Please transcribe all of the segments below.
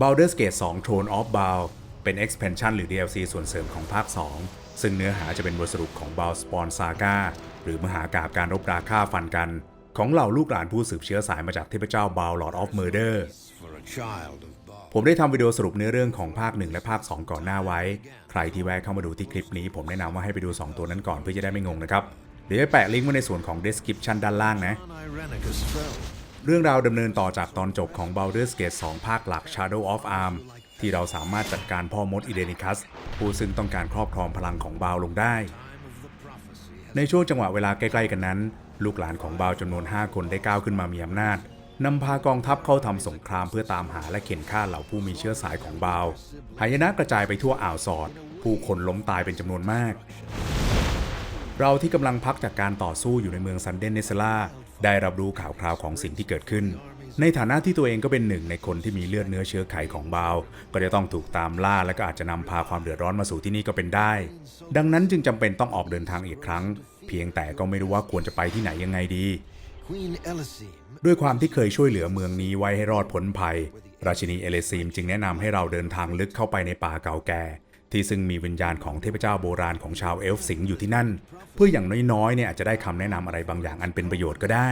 Baldur's Gate 2 Throne of Baal เป็น expansion หรือ DLC ส่วนเสริมของภาค 2 ซึ่งเนื้อหาจะเป็นบทสรุปของ Baal Spawn Saga หรือมหากาบการรบราฆ่าฟันกัน ของเหล่าลูกหลานผู้สืบเชื้อสายมาจากเทพเจ้า Bal Lord of Murder ผมได้ทำวิดีโอสรุปเนื้อเรื่องของภาค 1 และภาค 2 ก่อนหน้าไว้ ใครที่แวะเข้ามาดูที่คลิปนี้ ผมแนะนำว่าให้ไปดู 2 ตัวนั้นก่อนเพื่อจะได้ไม่งงนะครับ เดี๋ยวจะแปะลิงก์ไว้ในส่วนของ description ด้านล่างนะ เรื่องราวดำเนินต่อจากตอนจบของ Baldur's Gate 2 ภาคหลัก Shadow of Arm ที่เราสามารถจัดการพ่อมดอิเดนิคัส ผู้ซึ่งต้องการครอบครองพลังของบาวลงได้ ในช่วงจังหวะเวลาใกล้ๆกันนั้น ลูกหลานของบาวจำนวน 5 คนได้ก้าวขึ้นมามีอำนาจนำพากองทัพเข้าทำสงครามเพื่อตามหาและเข็นฆ่าเหล่าผู้มีเชื้อสายของบาวหายนะกระจายไปทั่วอ่าวสอด ผู้คนล้มตายเป็นจำนวนมาก เราที่กำลังพักจากการต่อสู้อยู่ในเมืองซันเดนเนสลา ได้รับรู้ข่าวคราวของสิ่งที่เกิดขึ้น ในฐานะที่ตัวเองก็เป็นหนึ่งในคนที่มีเลือดเนื้อเชื้อไขของบาว ก็จะต้องถูกตามล่าและก็อาจจะนำพาความเดือดร้อนมาสู่ที่นี่ก็เป็นได้ ดังนั้นจึงจำเป็นต้องออกเดินทางอีกครั้ง เพียงแต่ก็ไม่รู้ว่าควรจะไปที่ไหนยังไงดีด้วยความที่เคยช่วยเหลือเมืองนี้ไว้ให้รอดพ้นภัย ราชินีเอเลซีมจึงแนะนำให้เราเดินทางลึกเข้าไปในป่าเก่าแก่ ที่ซึ่งมีวิญญาณของเทพเจ้าโบราณของชาวเอลฟ์สิงอยู่ที่นั่น เพื่ออย่างน้อยๆเนี่ยอาจจะได้คำแนะนำอะไรบางอย่างอันเป็นประโยชน์ก็ได้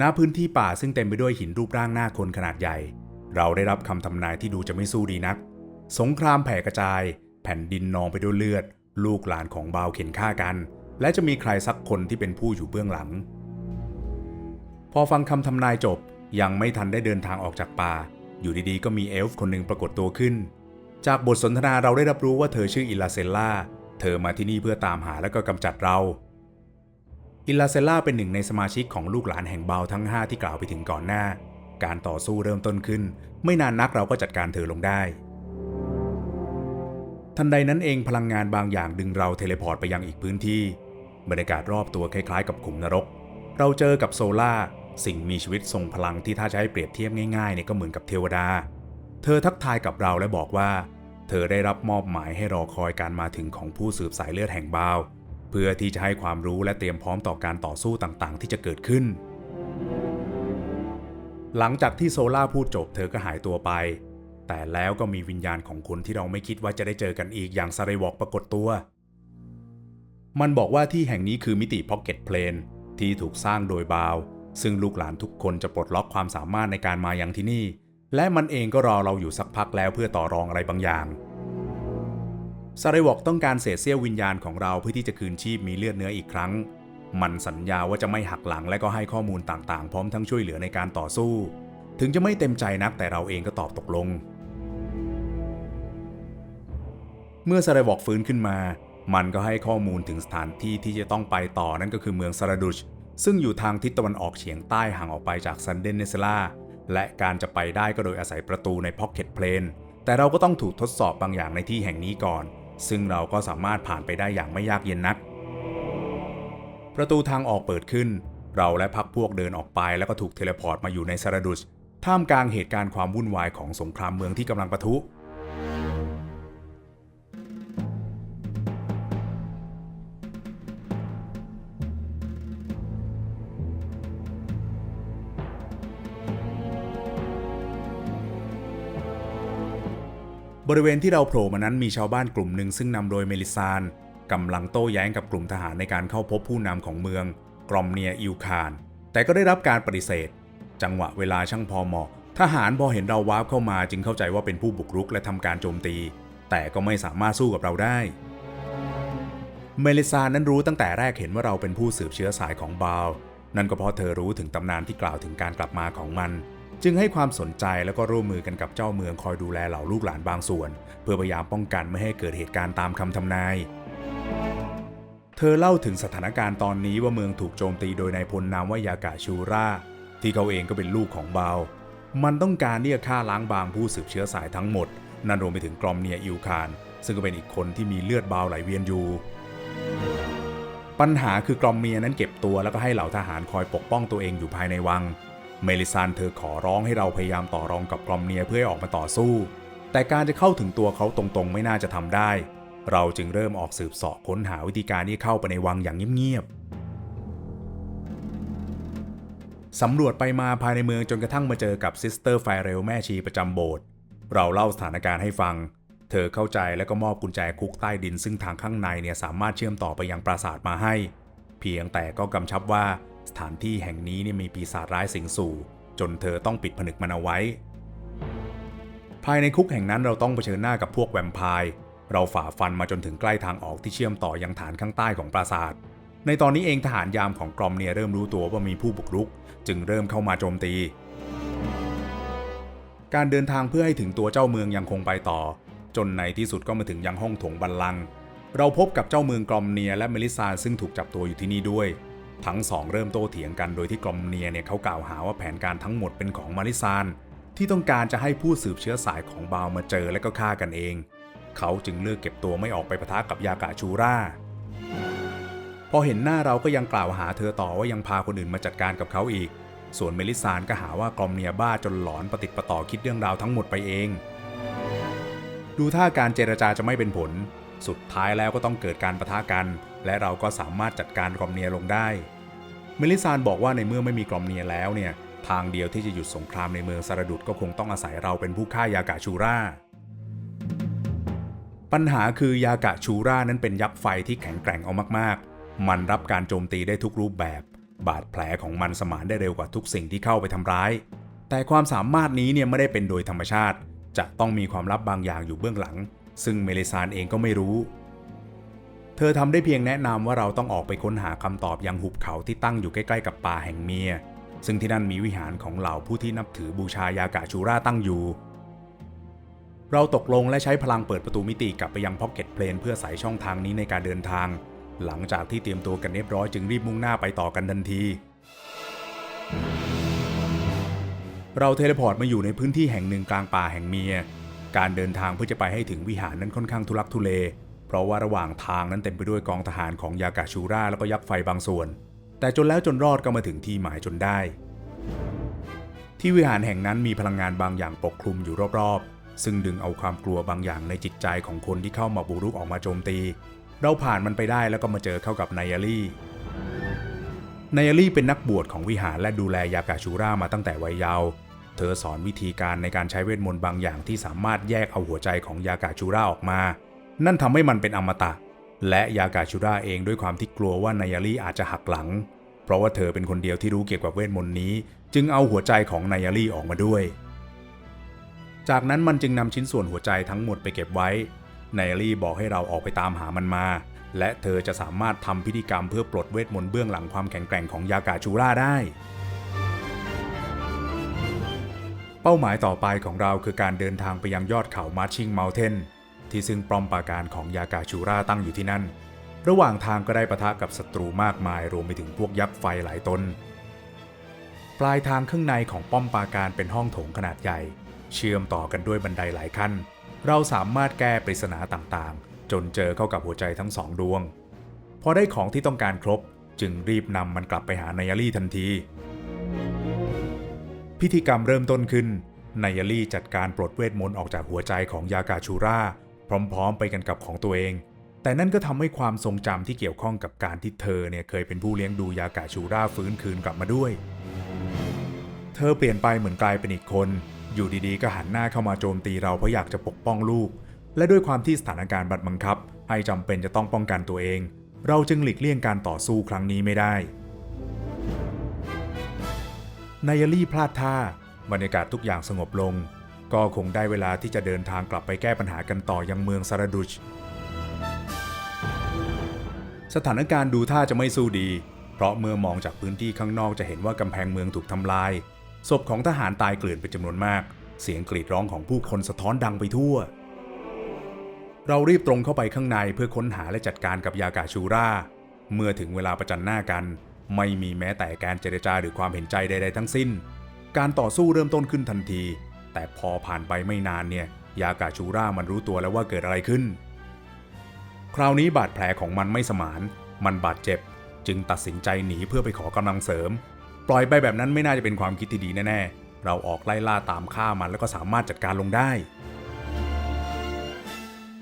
ณพื้นที่ป่าซึ่งเต็มไปด้วยหินรูปร่างหน้าคนขนาดใหญ่ เราได้รับคำทำนายที่ดูจะไม่สู้ดีนัก สงครามแผ่กระจาย แผ่นดินนองไปด้วยเลือด ลูกหลานของบาวเข็นฆ่ากัน และจะมีใครสักคนที่เป็นผู้อยู่เบื้องหลัง พอฟังคำทำนายจบยังไม่ทันได้เดินทางออกจากป่า อยู่ดีๆ ก็มีเอลฟ์คนหนึ่งปรากฏตัวขึ้น จากบทสนทนาเราได้รับรู้ว่าเธอชื่ออิลาเซลล่า เธอมาที่นี่เพื่อตามหาและก็กำจัดเรา อิลาเซลล่าเป็นหนึ่งในสมาชิกของลูกหลานแห่งเบาทั้ง 5 ที่กล่าวไปถึงก่อนหน้า การต่อสู้เริ่มต้นขึ้น ไม่นานนักเราก็จัดการเธอลงได้ ทันใดนั้นเองพลังงานบางอย่างดึงเราเทเลพอร์ตไปยังอีกพื้นที่ บรรยากาศรอบตัวคล้ายๆ กับขุมนรก เราเจอกับโซล่า สิ่งมีชีวิตทรงพลังที่ถ้าจะให้เปรียบเทียบง่ายๆเนี่ยก็เหมือนกับเทวดา เธอทักทายกับเราและบอกว่า เธอได้รับมอบหมายให้รอคอยการมาถึงของผู้สืบสายเลือดแห่งบาว เพื่อที่จะให้ความรู้และเตรียมพร้อมต่อการต่อสู้ต่างๆ ที่จะเกิดขึ้น หลังจากที่โซล่าพูดจบเธอก็หายตัวไป แต่แล้วก็มีวิญญาณของคนที่เราไม่คิดว่าจะได้เจอกันอีกอย่างซาเรวอกปรากฏตัว มันบอกว่าที่แห่งนี้คือมิติพ็อกเก็ตเพลนที่ถูกสร้างโดยบาว ซึ่งลูกหลานทุกคนจะปลดล็อกความสามารถในการมาอยังที่นี่ และมันเองก็รอเราอยู่สักพักแล้วเพื่อต่อรองอะไรบางอย่างซาเรวอกต้องการเศษเสี้ยววิญญาณของเราเพื่อที่จะคืนชีพมีเลือดเนื้ออีกครั้ง มันสัญญาว่าจะไม่หักหลังและก็ให้ข้อมูลต่างๆ พร้อมทั้งช่วยเหลือในการต่อสู้ ถึงจะไม่เต็มใจนักแต่เราเองก็ตอบตกลง เมื่อซาเรวอกฟื้นขึ้นมา มันก็ให้ข้อมูลถึงสถานที่ที่จะต้องไปต่อนั่นก็คือเมืองซาราดุช ซึ่งอยู่ทางทิศตะวันออกเฉียงใต้ห่างออกไปจากซันเดนเนสลาและการจะไปได้ก็โดยอาศัยประตูในพ็อกเก็ตเพลนแต่เราก็ต้องถูกทดสอบบางอย่างในที่แห่งนี้ก่อน ซึ่งเราก็สามารถผ่านไปได้อย่างไม่ยากเย็นนัก ประตูทางออกเปิดขึ้น เราและพักพวกเดินออกไปแล้วก็ถูกเทเลพอร์ตมาอยู่ในซาราดุชท่ามกลางเหตุการณ์ความวุ่นวายของสงครามเมืองที่กำลังปะทุ บริเวณที่เราโผล่มานั้นมีชาวบ้านกลุ่มหนึ่งซึ่งนำโดยเมลิซานกำลังโต้แย้งกับกลุ่มทหารในการเข้าพบผู้นำของเมือง กรอมเนียอิวคาน แต่ก็ได้รับการปฏิเสธ จังหวะเวลาช่างพอเหมาะ ทหารพอเห็นเราวาร์ปเข้ามาจึงเข้าใจว่าเป็นผู้บุกรุกและทำการโจมตี แต่ก็ไม่สามารถสู้กับเราได้ เมลิซานนั้นรู้ตั้งแต่แรกเห็นว่าเราเป็นผู้สืบเชื้อสายของบาลนั่นก็เพราะเธอรู้ถึงตำนานที่กล่าวถึงการกลับมาของมัน จึงให้ความสนใจแล้วก็ร่วมมือกันกับเจ้าเมืองคอยดูแลเหล่าลูกหลานบางส่วน เพื่อพยายามป้องกันไม่ให้เกิดเหตุการณ์ตามคำทำนาย เธอเล่าถึงสถานการณ์ตอนนี้ว่าเมืองถูกโจมตีโดยนายพลนามว่ายากะชูราที่เขาเองก็เป็นลูกของเบา มันต้องการที่จะฆ่าล้างบางผู้สืบเชื้อสายทั้งหมด นั่นรวมไปถึงกรอมเนียอิวคานซึ่งก็เป็นอีกคนที่มีเลือดเบาไหลเวียนอยู่ ปัญหาคือกรอมเมียนั้นเก็บตัวแล้วก็ให้เหล่าทหารคอยปกป้องตัวเองอยู่ภายในวัง เมลิซานเธอขอร้องให้เราพยายามต่อรองกับกรอมเนียเพื่อให้ออกมาต่อสู้ แต่การจะเข้าถึงตัวเขาตรงๆ ไม่น่าจะทำได้ เราจึงเริ่มออกสืบสาะค้นหาวิธีการที่เข้าไปในวังอย่างเงียบๆ สำรวจไปมาภายในเมืองจนกระทั่งมาเจอกับซิสเตอร์ไฟเรลแม่ชีประจำโบสถ์ เราเล่าสถานการณ์ให้ฟัง เธอเข้าใจและก็มอบกุญแจคุกใต้ดิน ซึ่งทางข้างในเนี่ยสามารถเชื่อมต่อไปยังปราสาทมาให้ เพียงแต่ก็กำชับว่า สถานที่แห่งนี้เนี่ยมีปีศาจร้ายสิงสู่ จนเธอต้องปิดผนึกมันเอาไว้ ภายในคุกแห่งนั้นเราต้องเผชิญหน้ากับพวกแวมไพร์เราฝ่าฟันมาจนถึงใกล้ทางออกที่เชื่อมต่อยังฐานข้างใต้ของปราสาท ในตอนนี้เองทหารยามของกรอมเนียเริ่มรู้ตัวว่ามีผู้บุกรุก จึงเริ่มเข้ามาโจมตี การเดินทางเพื่อให้ถึงตัวเจ้าเมืองยังคงไปต่อ จนในที่สุดก็มาถึงยังห้องถงบัลลังก์เราพบกับเจ้าเมืองกรอมเนียและเมลิซานซึ่งถูกจับตัวอยู่ที่นี่ด้วย ทั้งสองเริ่มโต้เถียงกันโดยที่กรอมเนียเนี่ยเขากล่าวหาว่าแผนการทั้งหมดเป็นของมาริซาน ที่ต้องการจะให้ผู้สืบเชื้อสายของบาวมาเจอและก็ฆ่ากันเอง เขาจึงเลือกเก็บตัวไม่ออกไปปะทะกับยากาชูราพอเห็นหน้าเราก็ยังกล่าวหาเธอต่อว่ายังพาคนอื่นมาจัดการกับเขาอีก ส่วนเมลิซานก็หาว่ากรอมเนียบ้าจนหลอนประติดประต่อคิดเรื่องราวทั้งหมดไปเอง ดูท่าการเจรจาจะไม่เป็นผล สุดท้ายแล้วก็ต้องเกิดการประทะกัน และเราก็สามารถจัดการกรอมเนียลงได้ เมลิซานบอกว่าในเมื่อไม่มีกรอมเนียแล้วเนี่ย ทางเดียวที่จะหยุดสงครามในเมืองซารดุดก็คงต้องอาศัยเราเป็นผู้ฆ่ายากาชูราปัญหาคือยากะชูรานั้นเป็นยักษ์ไฟที่แข็งแกร่งเอามากๆ มันรับการโจมตีได้ทุกรูปแบบ บาดแผลของมันสมานได้เร็วกว่าทุกสิ่งที่เข้าไปทำร้าย แต่ความสามารถนี้เนี่ยไม่ได้เป็นโดยธรรมชาติ จะต้องมีความลับบางอย่างอยู่เบื้องหลัง ซึ่งเมลิซานเองก็ไม่รู้ เธอทำได้เพียงแนะนำว่าเราต้องออกไปค้นหาคำตอบยังหุบเขาที่ตั้งอยู่ใกล้ๆกับป่าแห่งเมีย ซึ่งที่นั่นมีวิหารของเหล่าผู้ที่นับถือบูชายากะชูราตั้งอยู่ เราตกลงและใช้พลังเปิดประตูมิติกลับไปยังพ็อกเก็ตเพลนเพื่อใส่ช่องทางนี้ในการเดินทาง หลังจากที่เตรียมตัวกันเรียบร้อยจึงรีบมุ่งหน้าไปต่อกันทันที เราเทเลพอร์ตมาอยู่ในพื้นที่แห่งหนึ่งกลางป่าแห่งเมีย การเดินทางเพื่อจะไปให้ถึงวิหารนั้นค่อนข้างทุลักทุเล ราะว่าระหว่างทางนั้นเต็มไปด้วยกองทหารของยากาชูราแล้วก็ยักษ์ไฟบางส่วน แต่จนแล้วจนรอดก็มาถึงที่หมายจนได้ ที่วิหารแห่งนั้นมีพลังงานบางอย่างปกคลุมอยู่รอบๆ ซึ่งดึงเอาความกลัวบางอย่างในจิตใจของคนที่เข้ามาบุรุกออกมาโจมตี เราผ่านมันไปได้แล้วก็มาเจอเข้ากับไนอารี่ไนอารี่เป็นนักบวชของวิหารและดูแลยากาชูรามาตั้งแต่วัยเยาว์เธอสอนวิธีการในการใช้เวทมนต์บางอย่างที่สามารถแยกเอาหัวใจของยากาชูราออกมา นั่นทำให้มันเป็นอมตะ และยากาชูราเองด้วยความที่กลัวว่านายารี่อาจจะหักหลัง เพราะว่าเธอเป็นคนเดียวที่รู้เกี่ยวกับเวทมนต์นี้ จึงเอาหัวใจของนายารี่ออกมาด้วย จากนั้นมันจึงนำชิ้นส่วนหัวใจทั้งหมดไปเก็บไว้ นายารี่บอกให้เราออกไปตามหามันมา และเธอจะสามารถทำพิธีกรรมเพื่อปลดเวทมนต์เบื้องหลังความแข็งแกร่งของยากาชูราได้เป้าหมายต่อไปของเราคือการเดินทางไปยังยอดเขามาร์ชิงเมลเทน ที่ซึ่งปลอมปราการของยากาชูราตั้งอยู่ที่นั่น ระหว่างทางก็ได้ปะทะกับศัตรูมากมายรวมไปถึงพวกยักษ์ไฟหลายตน ปลายทางข้างในของป้อมปราการเป็นห้องโถงขนาดใหญ่ เชื่อมต่อกันด้วยบันไดหลายขั้น เราสามารถแก้ปริศนาต่างๆ จนเจอเข้ากับหัวใจทั้งสองดวง พอได้ของที่ต้องการครบจึงรีบนำมันกลับไปหานายารี่ทันที พิธีกรรมเริ่มต้นขึ้นนายารี่จัดการปลดเวทมนต์ออกจากหัวใจของยากาชูรา พร้อมๆ ไปกันกับของตัวเอง แต่นั่นก็ทำให้ความทรงจำที่เกี่ยวข้องกับการที่เธอเนี่ยเคยเป็นผู้เลี้ยงดูยากาชูราฟื้นคืนกลับมาด้วย เธอเปลี่ยนไปเหมือนกลายเป็นอีกคน อยู่ดีๆ ก็หันหน้าเข้ามาโจมตีเราเพราะอยากจะปกป้องลูก และด้วยความที่สถานการณ์บัดบังคับ ให้จำเป็นจะต้องป้องกันตัวเอง เราจึงหลีกเลี่ยงการต่อสู้ครั้งนี้ไม่ได้นายลี่พลาดท่าบรรยากาศทุกอย่างสงบลง ก็คงได้เวลาที่จะเดินทางกลับไปแก้ปัญหากันต่อยังเมืองซาราดุช สถานการณ์ดูท่าจะไม่สู้ดี เพราะเมื่อมองจากพื้นที่ข้างนอกจะเห็นว่ากำแพงเมืองถูกทำลาย ศพของทหารตายเกลื่อนเป็นจำนวนมาก เสียงกรีดร้องของผู้คนสะท้อนดังไปทั่ว เรารีบตรงเข้าไปข้างในเพื่อค้นหาและจัดการกับยากาชูราเมื่อถึงเวลาประจันหน้ากัน ไม่มีแม้แต่การเจรจาหรือความเห็นใจใด ๆ ทั้งสิ้น การต่อสู้เริ่มต้นขึ้นทันที แต่พอผ่านไปไม่นานเนี่ยยากาชูรามันรู้ตัวแล้วว่าเกิดอะไรขึ้น คราวนี้บาดแผลของมันไม่สมาน มันบาดเจ็บ จึงตัดสินใจหนีเพื่อไปขอกำลังเสริม ปล่อยไปแบบนั้นไม่น่าจะเป็นความคิดที่ดีแน่ๆ เราออกไล่ล่าตามฆ่ามันแล้วก็สามารถจัดการลงได้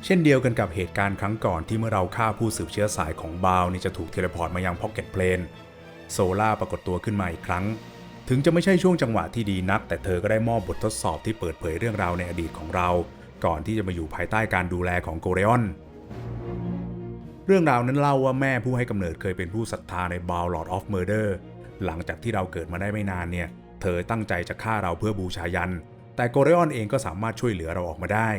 เช่นเดียวกันกับเหตุการณ์ครั้งก่อนที่เมื่อเราฆ่าผู้สืบเชื้อสายของบาวนี่จะถูกเทเลพอร์ตมายังพ็อกเก็ตเพลน โซล่าปรากฏตัวขึ้นมาอีกครั้ง ถึงจะไม่ใช่ช่วงจังหวะที่ดีนัก แต่เธอก็ได้มอบบททดสอบที่เปิดเผยเรื่องราวในอดีตของเรา ก่อนที่จะมาอยู่ภายใต้การดูแลของโกเรออนเรื่องราวนั้นเล่าว่าแม่ผู้ให้กำเนิดเคยเป็นผู้ศรัทธาในบาวลอ d อ of Murder หลังจากที่เราเกิดมาได้ไม่นานเนี่ย เธอตั้งใจจะฆ่าเราเพื่อบูชายัน แต่โกเรออนเองก็สามารถช่วยเหลือเราออกมาได้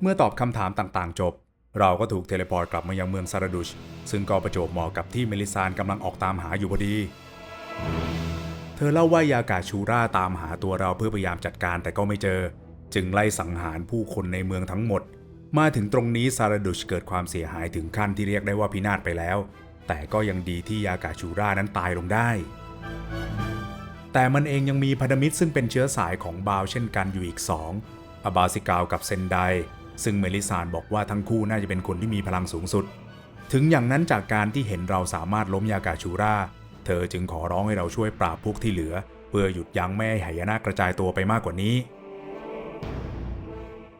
เมื่อตอบคำถามต่างๆ จบ เราก็ถูกเทเลพอร์ตกลับมายังเมืองซาราดุช ซึ่งก็ประจวบเหมาะกับที่เมลิซานกำลังออกตามหาอยู่พอดี เธอเล่าว่ายากาชูราตามหาตัวเราเพื่อพยายามจัดการแต่ก็ไม่เจอ จึงไล่สังหารผู้คนในเมืองทั้งหมด มาถึงตรงนี้ซาราดุชเกิดความเสียหายถึงขั้นที่เรียกได้ว่าพินาศไปแล้ว แต่ก็ยังดีที่ยากาชูรานั้นตายลงได้ แต่มันเองยังมีพันธมิตรซึ่งเป็นเชื้อสายของบาวเช่นกันอยู่อีกสองอบาซิกาวกับเซนไดซึ่งเมลิซานบอกว่าทั้งคู่น่าจะเป็นคนที่มีพลังสูงสุด ถึงอย่างนั้นจากการที่เห็นเราสามารถล้มยากาชูรา เธอจึงขอร้องให้เราช่วยปราบพวกที่เหลือ เพื่อหยุดยั้งไม่ให้ไหยนะกระจายตัวไปมากกว่านี้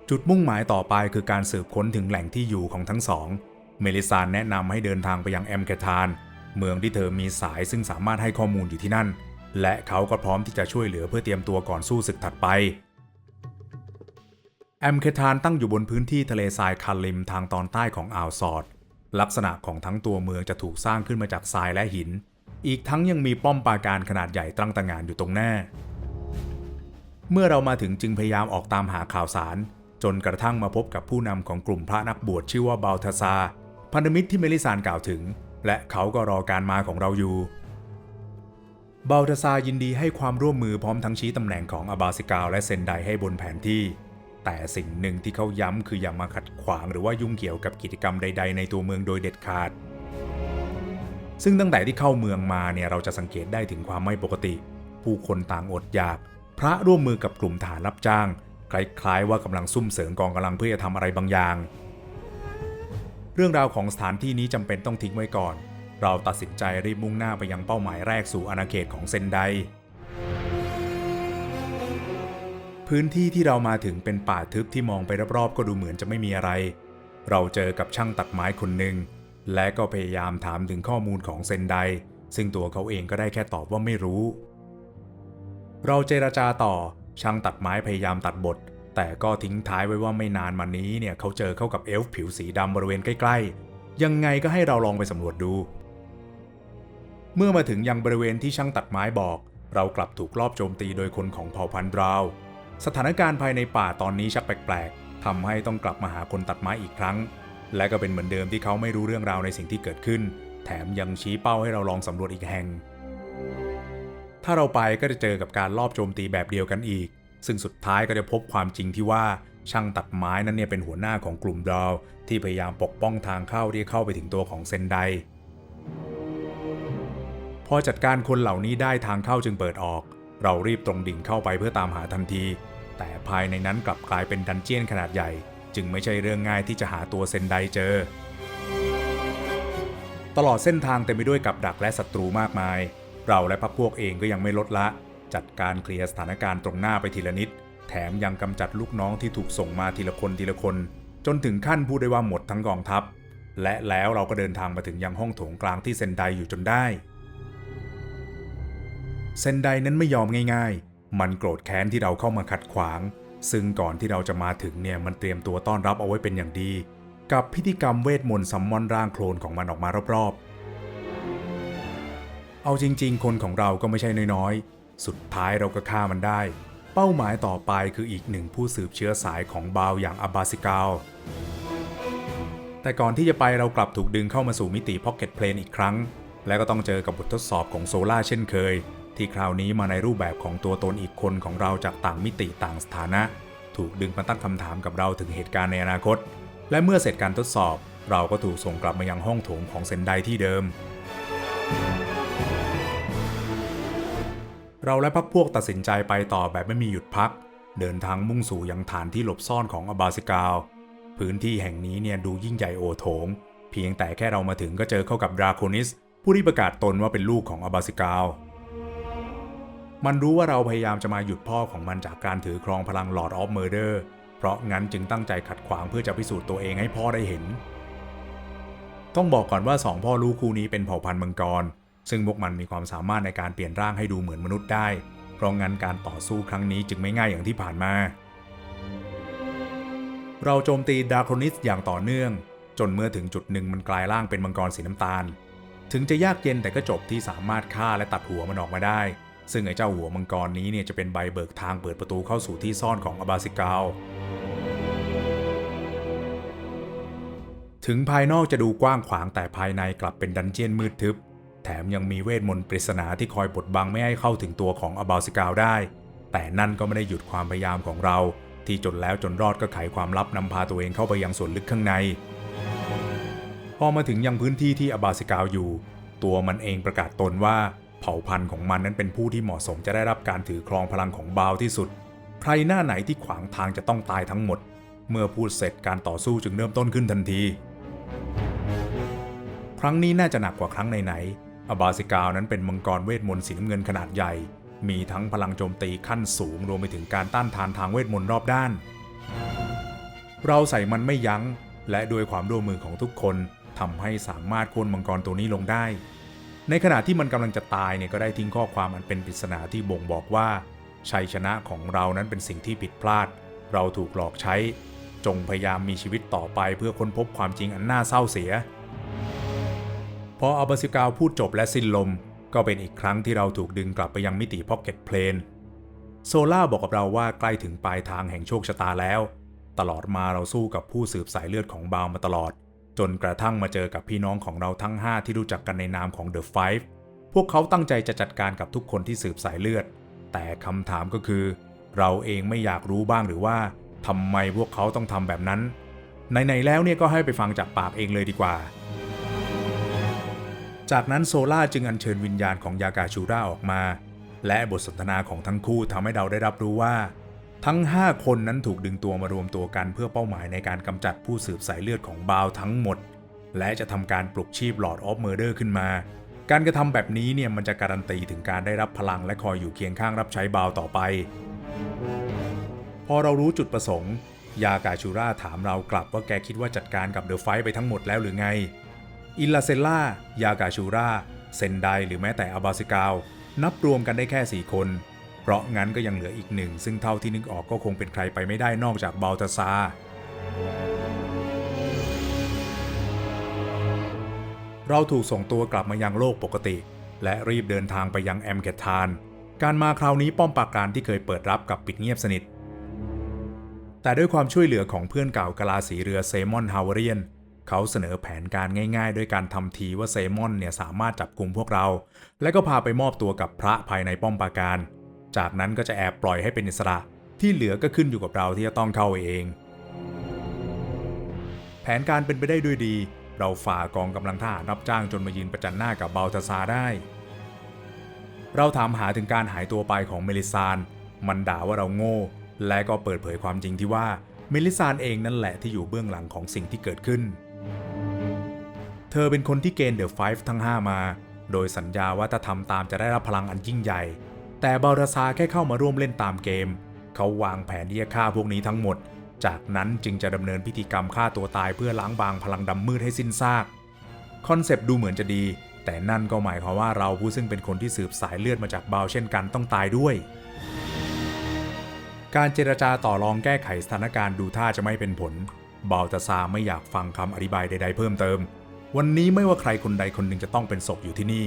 จุดมุ่งหมายต่อไปคือการสืบค้นถึงแหล่งที่อยู่ของทั้งสอง เมลิซานแนะนำให้เดินทางไปยังแอมแคทาน เมืองที่เธอมีสายซึ่งสามารถให้ข้อมูลอยู่ที่นั่น และเขาก็พร้อมที่จะช่วยเหลือเพื่อเตรียมตัวก่อนสู้ศึกถัดไปแอมเคทานตั้งอยู่บนพื้นที่ทะเลทรายคาลิมทางตอนใต้ของอ่าวซอด ลักษณะของทั้งตัวเมืองจะถูกสร้างขึ้นมาจากทรายและหิน อีกทั้งยังมีป้อมปราการขนาดใหญ่ตั้งตระหงานอยู่ตรงหน้า เมื่อเรามาถึงจึงพยายามออกตามหาข่าวสาร จนกระทั่งมาพบกับผู้นำของกลุ่มพระนักบวชชื่อว่าเบาลทาซาพันธมิตรที่เมลิซานกล่าวถึง และเขาก็รอการมาของเราอยู่เบาลทาซายินดีให้ความร่วมมือพร้อมทั้งชี้ตำแหน่งของอาบาซิกาวและเซนไดให้บนแผนที่ แต่สิ่งหนึ่งที่เขาย้ำคืออย่ามาขัดขวางหรือว่ายุ่งเกี่ยวกับกิจกรรมใด ๆ ในตัวเมืองโดยเด็ดขาด ซึ่งตั้งแต่ที่เข้าเมืองมาเนี่ยเราจะสังเกตได้ถึงความไม่ปกติ ผู้คนต่างอดอยาก พระร่วมมือกับกลุ่มฐานรับจ้าง คล้ายๆ ว่ากำลังซุ่มเสริมกองกำลังเพื่อจะทำอะไรบางอย่าง เรื่องราวของสถานที่นี้จำเป็นต้องทิ้งไว้ก่อน เราตัดสินใจรีบมุ่งหน้าไปยังเป้าหมายแรกสู่อาณาเขตของเซนไดพื้นที่ที่เรามาถึงเป็นป่าทึบที่มองไปรอบๆก็ดูเหมือนจะไม่มีอะไร เราเจอกับช่างตัดไม้คนหนึ่ง และก็พยายามถามถึงข้อมูลของเซนได ซึ่งตัวเขาเองก็ได้แค่ตอบว่าไม่รู้ เราเจรจาต่อช่างตัดไม้พยายามตัดบท แต่ก็ทิ้งท้ายไว้ว่าไม่นานมานี้เนี่ยเขาเจอเข้ากับเอลฟ์ผิวสีดำบริเวณใกล้ๆ ยังไงก็ให้เราลองไปสำรวจดู เมื่อมาถึงยังบริเวณที่ช่างตัดไม้บอก เรากลับถูกลอบโจมตีโดยคนของเผ่าพันธุ์บราวสถานการณ์ภายในป่าตอนนี้ชักแปลกๆทำให้ต้องกลับมาหาคนตัดไม้อีกครั้ง และก็เป็นเหมือนเดิมที่เขาไม่รู้เรื่องราวในสิ่งที่เกิดขึ้น แถมยังชี้เป้าให้เราลองสำรวจอีกแห่ง ถ้าเราไปก็จะเจอกับการลอบโจมตีแบบเดียวกันอีก ซึ่งสุดท้ายก็จะพบความจริงที่ว่าช่างตัดไม้นั้นเนี่ยเป็นหัวหน้าของกลุ่มดาวที่พยายามปกป้องทางเข้าที่เข้าไปถึงตัวของเซนได พอจัดการคนเหล่านี้ได้ทางเข้าจึงเปิดออก เรารีบตรงดิ่งเข้าไปเพื่อตามหาทันที แต่ภายในนั้นกลับกลายเป็นดันเจียนขนาดใหญ่ จึงไม่ใช่เรื่องง่ายที่จะหาตัวเซนไดเจอ ตลอดเส้นทางเต็มไปด้วยกับดักและศัตรูมากมาย เราและพรรคพวกเองก็ยังไม่ลดละ จัดการเคลียร์สถานการณ์ตรงหน้าไปทีละนิด แถมยังกำจัดลูกน้องที่ถูกส่งมาทีละคนทีละคน จนถึงขั้นพูดได้ว่าหมดทั้งกองทัพ และแล้วเราก็เดินทางมาถึงยังห้องโถงกลางที่เซนไดอยู่จนได้ เซนไดนั้นไม่ยอมง่าย ๆ มันโกรธแค้นที่เราเข้ามาขัดขวาง ซึ่งก่อนที่เราจะมาถึงเนี่ยมันเตรียมตัวต้อนรับเอาไว้เป็นอย่างดี กับพิธีกรรมเวทมนต์ซัมมอนร่างโคลนของมันออกมารอบๆ เอาจริง ๆ คนของเราก็ไม่ใช่น้อยๆ สุดท้ายเราก็ฆ่ามันได้ เป้าหมายต่อไปคืออีกหนึ่งผู้สืบเชื้อสายของบาวอย่างอาบาซิกาลแต่ก่อนที่จะไปเรากลับถูกดึงเข้ามาสู่มิติพ็อกเก็ตเพลนอีกครั้ง และก็ต้องเจอกับบททดสอบของโซล่าเช่นเคย ที่คราวนี้มาในรูปแบบของตัวตนอีกคนของเราจากต่างมิติต่างสถานะ ถูกดึงมาตั้งคำถามกับเราถึงเหตุการณ์ในอนาคต และเมื่อเสร็จการทดสอบ เราก็ถูกส่งกลับมายังห้องโถงของเซนไดที่เดิม เราและพักพวกตัดสินใจไปต่อแบบไม่มีหยุดพัก เดินทางมุ่งสู่ยังฐานที่หลบซ่อนของอบาซิกาลพื้นที่แห่งนี้เนี่ยดูยิ่งใหญ่โอโถง เพียงแต่แค่เรามาถึงก็เจอเข้ากับดราโคนิส ผู้ที่ประกาศตนว่าเป็นลูกของอบาซิกาล มันรู้ว่าเราพยายามจะมาหยุดพ่อของมันจากการถือครองพลังหลอ d อ of Murder เพราะงั้นจึงตั้งใจขัดขวางเพื่อจะพิสูจน์ตัวเองให้พ่อได้เห็น ต้องบอกก่อนว่าสองพ่อลูกคู่นี้เป็นเผ่าพันธุ์มังกร ซึ่งพวกมันมีความสามารถในการเปลี่ยนร่างให้ดูเหมือนมนุษย์ได้ เพราะงั้นการต่อสู้ครั้งนี้จึงไม่ง่ายอย่างที่ผ่านมา เราโจมตีดราโครนิสอย่างต่อเนื่อง จนเมื่อถึงจุดหนึ่งมันกลายร่างเป็นมังกรสีน้ำตาล ถึงจะยากเย็นแต่ก็จบที่สามารถฆ่าและตัดหัวมันออกมาได้ ซึ่งไอ้เจ้าหัวมังกรนี้เนี่ยจะเป็นใบเบิกทางเปิดประตูเข้าสู่ที่ซ่อนของอบาซิกาลถึงภายนอกจะดูกว้างขวางแต่ภายในกลับเป็นดันเจียนมืดทึบ แถมยังมีเวทมนต์ปริศนาที่คอยบดบังไม่ให้เข้าถึงตัวของอบาซิกาลได้ แต่นั่นก็ไม่ได้หยุดความพยายามของเรา ที่จนแล้วจนรอดก็ไขความลับนำพาตัวเองเข้าไปยังส่วนลึกข้างใน พอมาถึงยังพื้นที่ที่อบาซิกาลอยู่ ตัวมันเองประกาศตนว่า เผ่าพันธุ์ของมันนั้นเป็นผู้ที่เหมาะสมจะได้รับการถือครองพลังของบาวที่สุด ใครหน้าไหนที่ขวางทางจะต้องตายทั้งหมด เมื่อพูดเสร็จการต่อสู้จึงเริ่มต้นขึ้นทันที ครั้งนี้น่าจะหนักกว่าครั้งไหนๆอบาซิกาลนั้นเป็นมังกรเวทมนต์สีน้ำเงินขนาดใหญ่ มีทั้งพลังโจมตีขั้นสูงรวมไปถึงการต้านทานทางเวทมนต์รอบด้าน เราใส่มันไม่ยัง้ง และด้วยความร่วมมือของทุกคนทำให้สามารถโค่นมังกรตัวนี้ลงได้ ในขณะที่มันกำลังจะตายเนี่ยก็ได้ทิ้งข้อความอันเป็นปริศนาที่บ่งบอกว่า ชัยชนะของเรานั้นเป็นสิ่งที่ผิดพลาด เราถูกหลอกใช้ จงพยายามมีชีวิตต่อไปเพื่อค้นพบความจริงอันน่าเศร้าเสีย พออัลบาซิกาลพูดจบและสิ้นลม ก็เป็นอีกครั้งที่เราถูกดึงกลับไปยังมิติพ็อกเก็ตเพลนโซล่าบอกกับเราว่าใกล้ถึงปลายทางแห่งโชคชะตาแล้ว ตลอดมาเราสู้กับผู้สืบสายเลือดของบาวมาตลอด จนกระทั่งมาเจอกับพี่น้องของเราทั้ง 5 ที่รู้จักกันในนามของ The Five พวกเขาตั้งใจจะจัดการกับทุกคนที่สืบสายเลือด แต่คำถามก็คือ เราเองไม่อยากรู้บ้างหรือว่าทำไมพวกเขาต้องทำแบบนั้นไหนๆแล้วเนี่ยก็ให้ไปฟังจากปากเองเลยดีกว่า จากนั้นโซล่าจึงอัญเชิญวิญญาณของยากาชูราออกมา และบทสนทนาของทั้งคู่ทำให้เราได้รับรู้ว่า ทั้ง 5 คนนั้นถูกดึงตัวมารวมตัวกันเพื่อเป้าหมายในการกำจัดผู้สืบสายเลือดของบาวทั้งหมด และจะทำการปลุกชีพหลอดออฟเมอร์เดอร์ขึ้นมา การกระทำแบบนี้เนี่ยมันจะการันตีถึงการได้รับพลังและคอยอยู่เคียงข้างรับใช้บาวต่อไป พอเรารู้จุดประสงค์ ยากาชูราถามเรากลับว่าแกคิดว่าจัดการกับเดอะไฟท์ไปทั้งหมดแล้วหรือไง อิลลาเซล่ายากาชูราเซนไดหรือแม้แต่อาบาซิกาลนับรวมกันได้แค่ 4 คน เพราะงั้นก็ยังเหลืออีกหนึ่ง ซึ่งเท่าที่นึกออกก็คงเป็นใครไปไม่ได้นอกจากบาลตาซาเราถูกส่งตัวกลับมายังโลกปกติ และรีบเดินทางไปยังแอมเกตทาน การมาคราวนี้ป้อมปราการที่เคยเปิดรับกับปิดเงียบสนิท แต่ด้วยความช่วยเหลือของเพื่อนเก่ากลาสีเรือเซมอนฮาวเรียน เขาเสนอแผนการง่ายๆ ด้วยการทำทีว่าเซมอนเนี่ยสามารถจับกลุ่มพวกเรา และก็พาไปมอบตัวกับพระภายในป้อมปราการ จากนั้นก็จะแอบปล่อยให้เป็นอิสระ ที่เหลือก็ขึ้นอยู่กับเราที่จะต้องเข้าเอง แผนการเป็นไปได้ด้วยดี เราฝ่ากองกำลังทหารรับจ้างจนมายืนประจันหน้ากับเบลตาซาได้ เราถามหาถึงการหายตัวไปของเมลิซาน มันด่าว่าเราโง่ และก็เปิดเผยความจริงที่ว่าเมลิซานเองนั่นแหละที่อยู่เบื้องหลังของสิ่งที่เกิดขึ้น เธอเป็นคนที่เกณฑ์เดอะไฟฟ์ทั้ง 5 มา โดยสัญญาว่าถ้าทำตามจะได้รับพลังอันยิ่งใหญ่ แต่บาราซาแค่เข้ามาร่วมเล่นตามเกม เขาวางแผนที่จะฆ่าพวกนี้ทั้งหมด จากนั้นจึงจะดำเนินพิธีกรรมฆ่าตัวตายเพื่อล้างบางพลังดำมืดให้สิ้นซาก คอนเซปต์ดูเหมือนจะดี แต่นั่นก็หมายความว่าเราผู้ซึ่งเป็นคนที่สืบสายเลือดมาจากเบาเช่นกันต้องตายด้วย การเจรจาต่อรองแก้ไขสถานการณ์ดูท่าจะไม่เป็นผลบาลตาซาไม่อยากฟังคำอธิบายใด ๆ เพิ่มเติม วันนี้ไม่ว่าใครคนใดคนหนึ่งจะต้องเป็นศพอยู่ที่นี่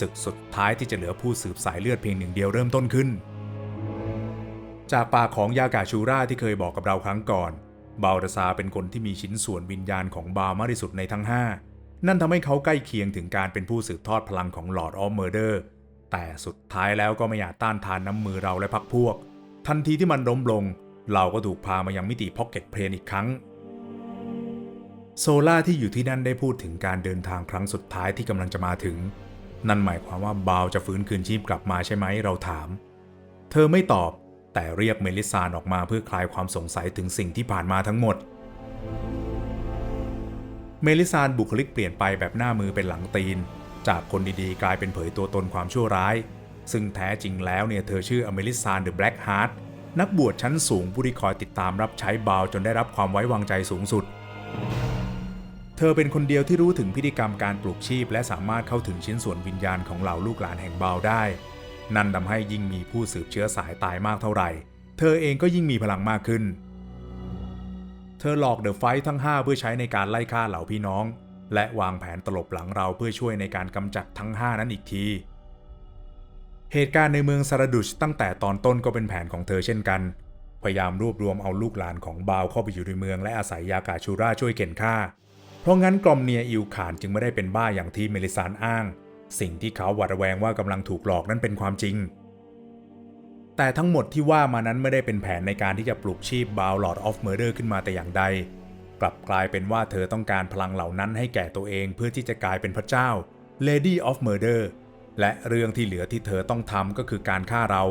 ศึกสุดท้ายที่จะเหลือผู้สืบสายเลือดเพียงหนึ่งเดียวเริ่มต้นขึ้น จากปากของยากาชูราที่เคยบอกกับเราครั้งก่อน บาลตาซาเป็นคนที่มีชิ้นส่วนวิญญาณของบามากที่สุดในทั้ง 5 นั่นทำให้เขาใกล้เคียงถึงการเป็นผู้สืบทอดพลังของหลอร์ดออฟเมอร์เดอร์แต่สุดท้ายแล้วก็ไม่อาจต้านทานน้ำมือเราและพักพวก ทันทีที่มันล้มลง เราก็ถูกพามายังมิติพ็อกเก็ตเพลนอีกครั้งโซล่าที่อยู่ที่นั่นได้พูดถึงการเดินทางครั้งสุดท้ายที่กำลังจะมาถึง นั่นหมายความว่าบาวจะฟื้นคืนชีพกลับมาใช่ไหมเราถาม เธอไม่ตอบ แต่เรียกเมลิซานออกมาเพื่อคลายความสงสัยถึงสิ่งที่ผ่านมาทั้งหมด เมลิซานบุคลิกเปลี่ยนไปแบบหน้ามือเป็นหลังตีน จากคนดีๆ กลายเป็นเผยตัวตนความชั่วร้าย ซึ่งแท้จริงแล้วเนี่ยเธอชื่ออเมลิซานเดอะแบล็กฮาร์ดนักบวชชั้นสูงผู้ที่คอยติดตามรับใช้บาวจนได้รับความไว้วางใจสูงสุด เธอเป็นคนเดียวที่รู้ถึงพิธีกรรมการปลูกชีพ และสามารถเข้าถึงชิ้นส่วนวิญญาณของเหล่าลูกหลานแห่งบาวได้ นั่นทำให้ยิ่งมีผู้สืบเชื้อสายตายมากเท่าไหร่ เธอเองก็ยิ่งมีพลังมากขึ้น เธอหลอกเดอะไฟท์ทั้ง 5 เพื่อใช้ในการไล่ฆ่าเหล่าพี่น้อง และวางแผนตลบหลังเราเพื่อช่วยในการกำจัดทั้ง 5 นั้นอีกที เหตุการณ์ในเมืองซาราดุชตั้งแต่ตอนต้นก็เป็นแผนของเธอเช่นกัน พยายามรวบรวมเอาลูกหลานของบาวเข้าไปอยู่ในเมืองและอาศัยยากาชูราช่วยเข็นฆ่า เพราะงั้นกรอมเนียอิวขานจึงไม่ได้เป็นบ้าอย่างที่เมลิซานอ้าง สิ่งที่เขาหวาดระแวงว่ากำลังถูกหลอกนั้นเป็นความจริง แต่ทั้งหมดที่ว่ามานั้นไม่ได้เป็นแผนในการที่จะปลุกชีพบาวลอร์ดออฟเมอร์เดอร์ขึ้นมาแต่อย่างใด กลับกลายเป็นว่าเธอต้องการพลังเหล่านั้นให้แก่ตัวเองเพื่อที่จะกลายเป็นพระเจ้า Lady of Murder และเรื่องที่เหลือที่เธอต้องทำก็คือการฆ่าเรา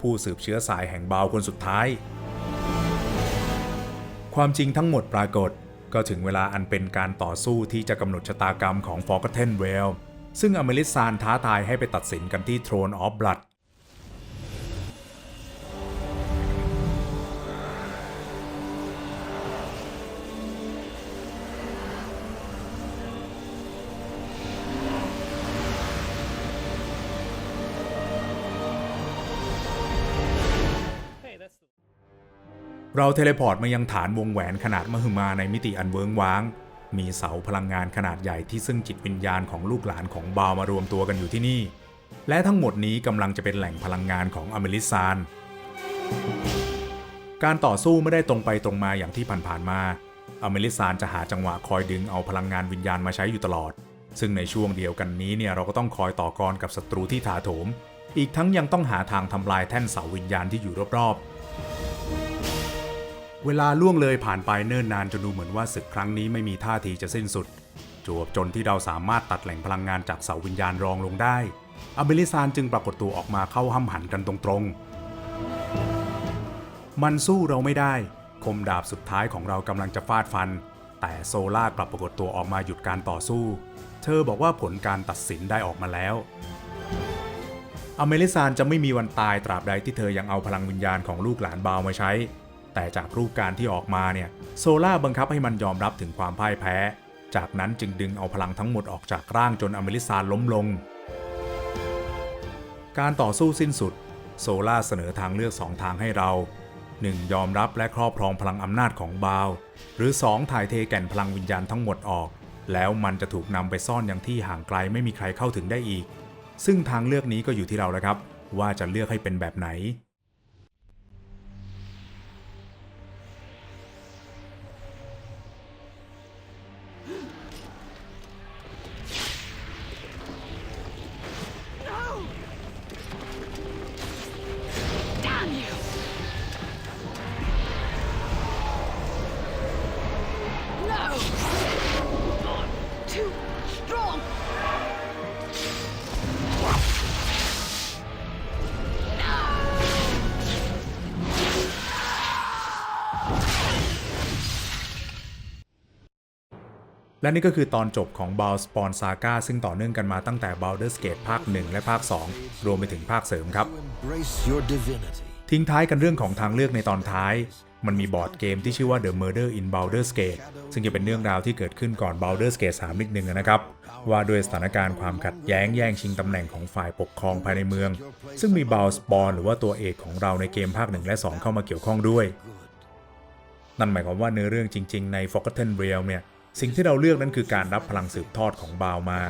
ผู้สืบเชื้อสายแห่งบาวคนสุดท้าย ความจริงทั้งหมดปรากฏ ก็ถึงเวลาอันเป็นการต่อสู้ที่จะกำหนดชะตากรรมของฟอร์กเทนเวลซึ่งอเมริซานท้าทายให้ไปตัดสินกันที่โทรนออฟบลัด เราเทเลพอร์ตมายังฐานวงแหวนขนาดมหึมาในมิติอันเวิงว้าง มีเสาพลังงานขนาดใหญ่ที่ซึ่งจิตวิญญาณของลูกหลานของบาวมารวมตัวกันอยู่ที่นี่ และทั้งหมดนี้กำลังจะเป็นแหล่งพลังงานของอเมริซาน การต่อสู้ไม่ได้ตรงไปตรงมาอย่างที่ผ่านๆมา อเมริซานจะหาจังหวะคอยดึงเอาพลังงานวิญญาณมาใช้อยู่ตลอด ซึ่งในช่วงเดียวกันนี้เนี่ยเราก็ต้องคอยต่อกรกับศัตรูที่ถาโถม อีกทั้งยังต้องหาทางทำลายแท่นเสาวิญญาณที่อยู่รอบๆ เวลาล่วงเลยผ่านไปเนิ่นนานจนดูเหมือนว่าศึกครั้งนี้ไม่มีท่าทีจะสิ้นสุด จวบจนที่เราสามารถตัดแหล่งพลังงานจากเสาวิญญาณรองลงได้อเมริซานจึงปรากฏตัวออกมาเข้าห้ำหันกันตรงๆ มันสู้เราไม่ได้ คมดาบสุดท้ายของเรากำลังจะฟาดฟัน แต่โซล่ากลับปรากฏตัวออกมาหยุดการต่อสู้ เธอบอกว่าผลการตัดสินได้ออกมาแล้วอเมริซานจะไม่มีวันตายตราบใดที่เธอยังเอาพลังวิญญาณของลูกหลานบาวมาใช้ แต่จากรูปการที่ออกมาเนี่ยโซล่าบังคับให้มันยอมรับถึงความพ่ายแพ้ จากนั้นจึงดึงเอาพลังทั้งหมดออกจากร่างจนอเมริซานล้มลง การต่อสู้สิ้นสุด โซล่าเสนอทางเลือกสองทางให้เรา 1. ยอมรับและครอบครองพลังอำนาจของบาว หรือ 2. ถ่ายเทแก่นพลังวิญญาณทั้งหมดออก แล้วมันจะถูกนำไปซ่อนอย่างที่ห่างไกลไม่มีใครเข้าถึงได้อีก ซึ่งทางเลือกนี้ก็อยู่ที่เราแล้วครับ ว่าจะเลือกให้เป็นแบบไหน และนี่ก็คือตอนจบของ b a l s p o n Saga ซึ่งต่อเนื่องกันมาตั้งแต่ Baldur's Gate ภาค 1 และภาค 2 รวมไปถึงภาคเสริมครับ To embrace your divinity. ทิ้งท้ายกันเรื่องของทางเลือกในตอนท้าย มันมีบอร์ดเกมที่ชื่อว่า The Murder in Baldur's Gate ซึ่งจะเป็นเรื่องราวที่เกิดขึ้นก่อน Baldur's Gate 3 นิดนึงนะครับ ว่าด้วยสถานการณ์ความขัดแย้งแย่งชิงตำแหน่งของฝ่ายปกครองภายในเมือง ซึ่งมี b a l s p o n หรือว่าตัวเอกของเราในเกมภาค 1 และ 2 เข้ามาเกี่ยวข้องด้วย นั่นหมายความว่าเนื้อเรื่องจริง ๆ ใน Forgotten Realm เนี่ย สิ่งที่เราเลือกนั้นคือการรับพลังสืบทอดของบาวมา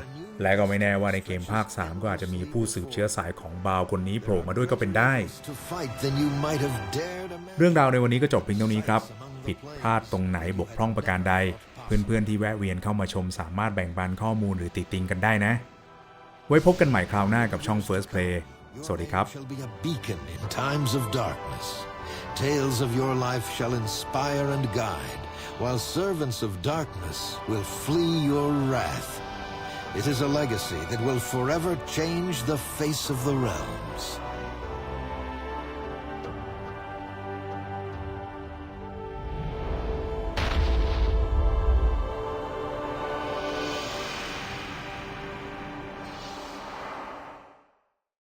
และก็ไม่แน่ว่าในเกมภาค 3 ก็อาจจะมีผู้สืบเชื้อสายของบาวคนนี้โผล่มาด้วยก็เป็นได้ To fight than you might have dared imagine. เรื่องราวในวันนี้ก็จบเพียงเท่านี้ครับ ผิดพลาดตรงไหนบกพร่องประการใด เพื่อนๆที่แวะเวียนเข้ามาชมสามารถแบ่งปันข้อมูลหรือติดติงกันได้นะ ไว้พบกันใหม่คราวหน้ากับช่อง First Play สวัสดีครับ shall be a beacon in times of darkness. Tales of your life shall inspire and guide, while servants of darkness will flee your wrath. It is a legacy that will forever change the face of the realms.